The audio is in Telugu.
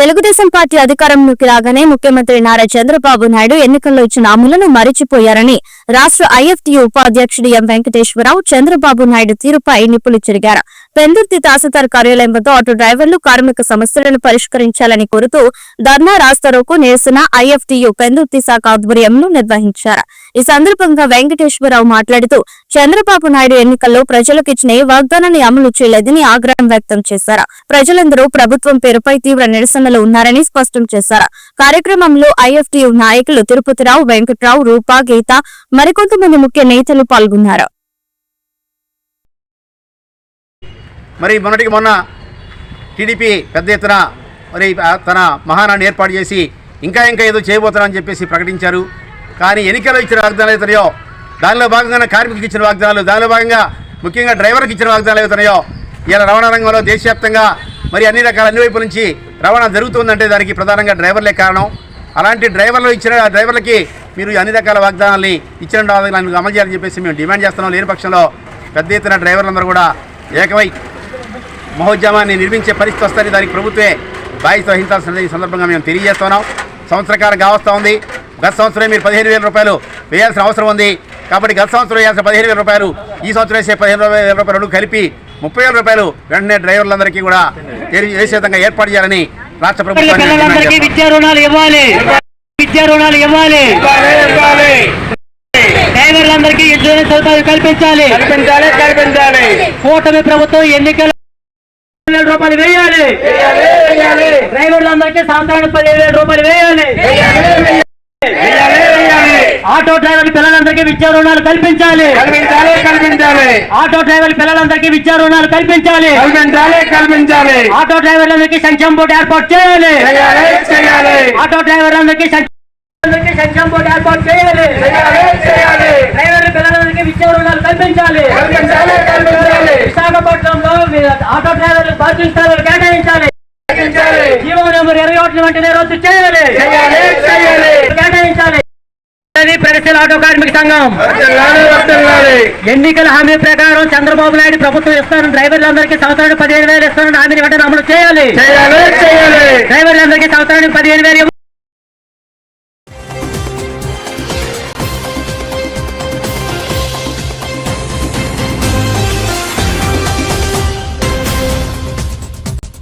తెలుగుదేశం పార్టీ అధికారంలోకి రాగానే ముఖ్యమంత్రి నారా చంద్రబాబు నాయుడు ఎన్నికల్లో ఇచ్చిన హామీలను మరిచిపోయారని రాష్ట్ర ఐఎఫ్టీయూ ఉపాధ్యక్షుడు ఎం వెంకటేశ్వరరావు చంద్రబాబు నాయుడు తీరుపై నిప్పులు చెరిగారు. పెందుర్తి తహసీల్దార్ కార్యాలయం వద్ద ఆటో డ్రైవర్లు కార్మిక సమస్యలను పరిష్కరించాలని కోరుతూ ధర్నా రాస్తారోకు నిరసన ఐఎఫ్టీయూ పెందుర్తి శాఖ ఆధ్వర్యంలో నిర్వహించారు. ఈ సందర్భంగా వెంకటేశ్వరరావు మాట్లాడుతూ చంద్రబాబు నాయుడు ఎన్నికల్లో ప్రజలకు ఇచ్చిన వాగ్దానాన్ని అమలు చేయలేదని ఆగ్రహం వ్యక్తం చేశారు. ప్రజలందరూ ప్రభుత్వం పేరుపై తీవ్ర నిరసనలు ఉన్నారని స్పష్టం చేశారు. కార్యక్రమంలో ఐఎఫ్టీయూ నాయకులు తిరుపతిరావు వెంకట్రావు రూపా గీత మరికొంతమంది ముఖ్య నేతలు పాల్గొన్నారు. మరి మొన్నటికి మొన్న టీడీపీ పెద్ద ఎత్తున మరి తన మహానాన్ని ఏర్పాటు చేసి ఇంకా ఇంకా ఏదో చేయబోతున్నారని చెప్పేసి ప్రకటించారు. కానీ ఎన్నికల్లో ఇచ్చిన వాగ్దానాలు అవుతున్నాయో దానిలో భాగంగా కార్మికులకు ఇచ్చిన వాగ్దానాలు దానిలో భాగంగా ముఖ్యంగా డ్రైవర్కి ఇచ్చిన వాగ్దానాలు అవుతున్నాయో ఇలా రవాణా రంగంలో దేశవ్యాప్తంగా మరి అన్ని రకాల అన్ని వైపుల నుంచి రవాణా జరుగుతుందంటే దానికి ప్రధానంగా డ్రైవర్లే కారణం. అలాంటి డ్రైవర్లు ఇచ్చిన డ్రైవర్లకి మీరు అన్ని రకాల వాగ్దానాల్ని ఇచ్చిన వాగ్దానాలను అమలు చేయాలని చెప్పేసి మేము డిమాండ్ చేస్తున్నాం. లేని పక్షంలో పెద్ద ఎత్తున డ్రైవర్లందరూ కూడా ఏకమై మహోద్యమాన్ని నిర్మించే పరిస్థితి వస్తుంది. దానికి ప్రభుత్వమే బాధ్యత వహించాల్సిన ఈ సందర్భంగా మేము తెలియజేస్తున్నాం. సంవత్సరకాలం కావస్తూ ఉంది. గత సంవత్సరం మీరు పదిహేను వేల రూపాయలు వేయాల్సిన అవసరం ఉంది. కాబట్టి గత సంవత్సరం వేయాల్సిన పదిహేను వేల రూపాయలు ఈ సంవత్సరం వేసే పదిహేను వేల రూపాయలు రెండు కలిపి ముప్పై వేల రూపాయలు వెంటనే డ్రైవర్లందరికీ కూడా ఏ- వేసే విధంగా ఏర్పాటు చేయాలని రాష్ట్ర ప్రభుత్వం విద్యా రుణాలు ఇవ్వాలి. డ్రైవర్లందరికీ ఇన్సూరెన్స్ సౌకర్యం కల్పించాలి. కల్పించాలి కల్పించాలి. కూటమి ప్రభుత్వం ఎన్నికల వేల రూపాయలు వేయాలి. డ్రైవర్లందరికీ సంవత్సరానికి పదిహేను వేల రూపాయలు వేయాలి. ఆటో డ్రైవర్ పిల్లలందరికీ విద్యా రుణాలు కల్పించాలి. కల్పించాలి కల్పించాలి. ఆటో డ్రైవర్ పిల్లలందరికీ విద్యా రుణాలు కల్పించాలి. కల్పించాలి కల్పించాలి. ఆటో డ్రైవర్లందరికీ సంక్షేమ బోర్డు ఏర్పాటు చేయాలి. చేయాలి చేయాలి. ఆటో డ్రైవర్లందరికీ సంక్షేమ బోర్డు ఏర్పాటు చేయాలి. డ్రైవర్ల విద్యా రుణాలు కల్పించాలి. విశాఖపట్నంలో ఆటో డ్రైవర్లు పార్కింగ్ స్థలాలు కేటాయించాలి. జీవో నెంబర్ ఇరవై ఒకటి వెంటనే రద్దు చేయాలి. కేటాయించాలి. ప్రగతిశీల ఆటో కార్మిక సంఘం. ఎన్నికల హామీ ప్రకారం చంద్రబాబు నాయుడు ప్రభుత్వం ఇస్తారని డ్రైవర్లందరికీ సంవత్సరానికి పదిహేను వేలు ఇస్తారని హామీని వెంటనే అమలు చేయాలి. చేయాలి చేయాలి. డ్రైవర్లందరికీ సంవత్సరానికి పదిహేను వేలు